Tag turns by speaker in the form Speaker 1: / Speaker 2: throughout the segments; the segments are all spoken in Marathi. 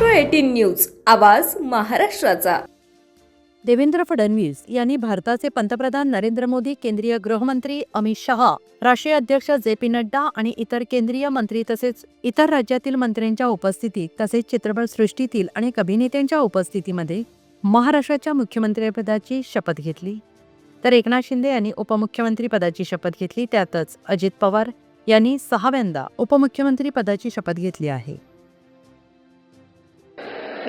Speaker 1: एटीन न्यूज आवाज महाराष्ट्राचा.
Speaker 2: देवेंद्र फडणवीस यांनी भारताचे पंतप्रधान नरेंद्र मोदी केंद्रीय गृहमंत्री अमित शहा राष्ट्रीय अध्यक्ष जे पी नड्डा आणि इतर केंद्रीय मंत्री तसेच इतर राज्यातील मंत्र्यांच्या उपस्थितीत तसेच चित्रपटसृष्टीतील अनेक अभिनेत्यांच्या उपस्थितीमध्ये महाराष्ट्राच्या मुख्यमंत्रीपदाची शपथ घेतली. तर एकनाथ शिंदे यांनी उपमुख्यमंत्री पदाची शपथ घेतली त्यातच अजित पवार यांनी सहाव्यांदा उपमुख्यमंत्री पदाची शपथ घेतली आहे.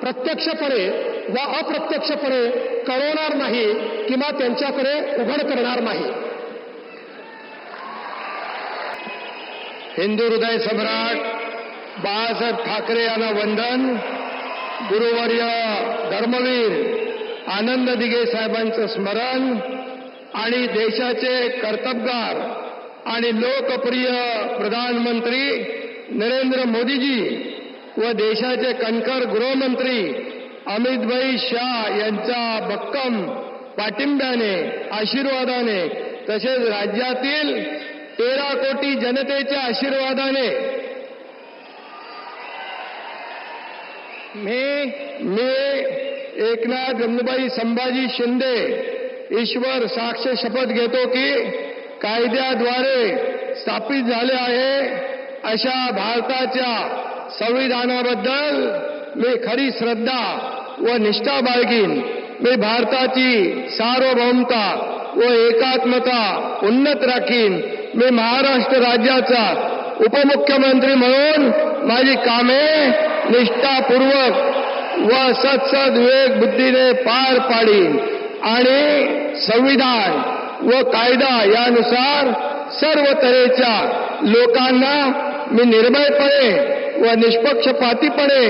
Speaker 3: प्रत्यक्षपणे वा अप्रत्यक्षपणे कळवणार नाही किंवा त्यांच्याकडे उघड करणार नाही.
Speaker 4: हिंदू हृदय सम्राट बाळासाहेब ठाकरे यांना वंदन. गुरुवर्य धर्मवीर आनंद दिघे साहेबांचं स्मरण आणि देशाचे कर्तबगार आणि लोकप्रिय प्रधानमंत्री नरेंद्र मोदीजी व देशाचे कणखर गृहमंत्री अमितभाई शाह यांच्या भक्कम पाठिंब्याने आशीर्वादाने तसेच राज्यातील तेरा कोटी जनतेच्या आशीर्वादाने. मी मी एकनाथ गंगूबाई संभाजी शिंदे ईश्वर साक्ष शपथ घेतो की कायद्याद्वारे स्थापित झाले आहे अशा भारताच्या संविधानाबद्दल मी खरी श्रद्धा व निष्ठा बाळगीन. मी भारताची सार्वभौमता व एकात्मता उन्नत राखीन. मी महाराष्ट्र राज्याचा उपमुख्यमंत्री म्हणून माझी कामे निष्ठापूर्वक व सत्सद विवेक बुद्धीने पार पाडीन. आणि संविधान व कायदा यानुसार सर्व तऱ्हेच्या लोकांना मी निर्भयपणे व निष्पक्षपातीपणे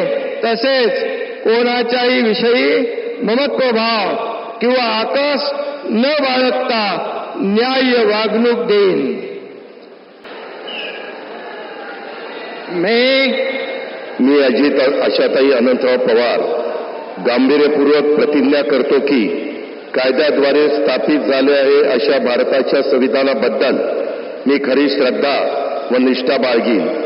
Speaker 4: तसेच कोणाच्याही विषयी ममत्वभाव किंवा आकाश न बाळगता न्याय वागणूक देईन. मी
Speaker 5: मी अजित आशाताई अनंतराव पवार गांभीर्यपूर्वक प्रतिज्ञा करतो की कायद्याद्वारे स्थापित झाले आहे अशा भारताच्या संविधानाबद्दल मी खरी श्रद्धा व निष्ठा बाळगीन.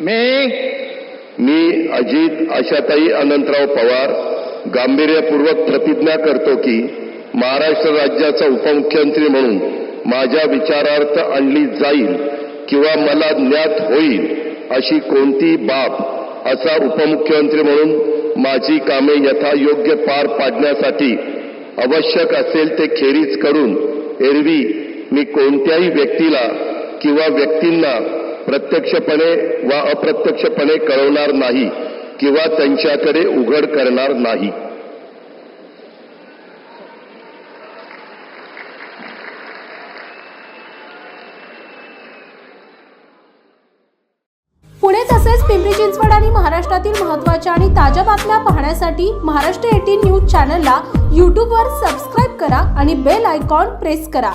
Speaker 4: मी
Speaker 5: मी अजित आशाताई अनंतराव पवार गांभीर्यपूर्वक प्रतिज्ञा करतो की महाराष्ट्र राज्याचा उपमुख्यमंत्री म्हणून माझ्या विचारार्थ आणली जाईल किंवा मला ज्ञात होईल अशी कोणती बाब असा उपमुख्यमंत्री म्हणून माझी कामे यथायोग्य पार पाडण्यासाठी आवश्यक असेल ते खेरीज करून एरवी मी कोणत्याही व्यक्तीला किंवा व्यक्तींना प्रत्यक्षपणे वा अप्रत्यक्षपणे कळवणार नाही किंवा त्यांच्याकडे उघड करणार नाही.
Speaker 6: पुणे तसेच पिंपरी चिंचवड आणि महाराष्ट्रातील महत्त्वाच्या आणि ताज्या बातम्या पाहण्यासाठी महाराष्ट्र एटीन न्यूज चॅनलला यूट्यूबवर सबस्क्राईब करा आणि बेल आयकॉन प्रेस करा.